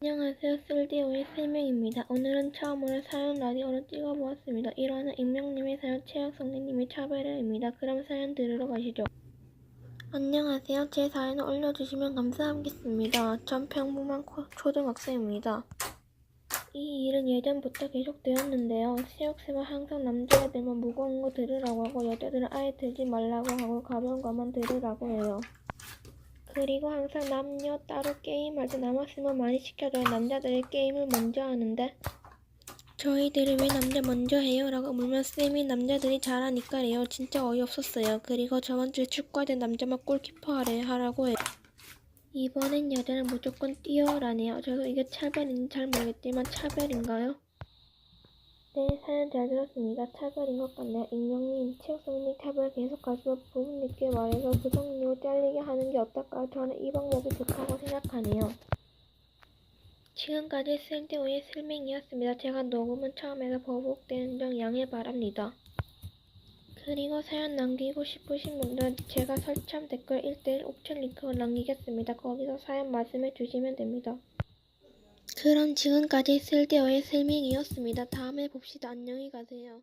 안녕하세요. 쓸디오의 실명입니다. 오늘은 처음으로 사연 라디오로 찍어보았습니다. 1화는 익명님의 사연, 최학성님의 차별회입니다. 그럼 사연 들으러 가시죠. 안녕하세요. 제 사연을 올려주시면 감사하겠습니다. 전 평범한 코- 초등학생입니다. 이 일은 예전부터 계속되었는데요. 시역쌤은 항상 남자애들만 무거운 거 들으라고 하고 여자들은 아예 들지 말라고 하고 가벼운 것만 들으라고 해요. 그리고 항상 남녀 따로 게임할 때 남았으면 많이 시켜줘요. 남자들이 게임을 먼저 하는데 저희들이 왜 남자 먼저 해요? 라고 물면 쌤이 남자들이 잘하니까래요. 진짜 어이없었어요. 그리고 저번 주에 축구할 때 남자만 골키퍼 하래 하라고 해요. 이번엔 여자는 무조건 뛰어라네요. 저도 이게 차별인지 잘 모르겠지만 차별인가요? 네, 사연 잘 들었습니다. 차별인 것 같네요. 익명님, 체육성님 차별 계속하시고 부모님께 말해서 구성료 잘리게 하는 게 어떨까요? 저는 이 방법이 좋다고 생각하네요. 지금까지 쓸데오의 실명이었습니다. 제가 녹음은 처음에서 버벅대는 점 양해 바랍니다. 그리고 사연 남기고 싶으신 분들은 제가 설참 댓글 1대1 옵션 링크를 남기겠습니다. 거기서 사연 말씀해 주시면 됩니다. 그럼 지금까지 쓸데오의 실명이었습니다. 다음에 봅시다. 안녕히 가세요.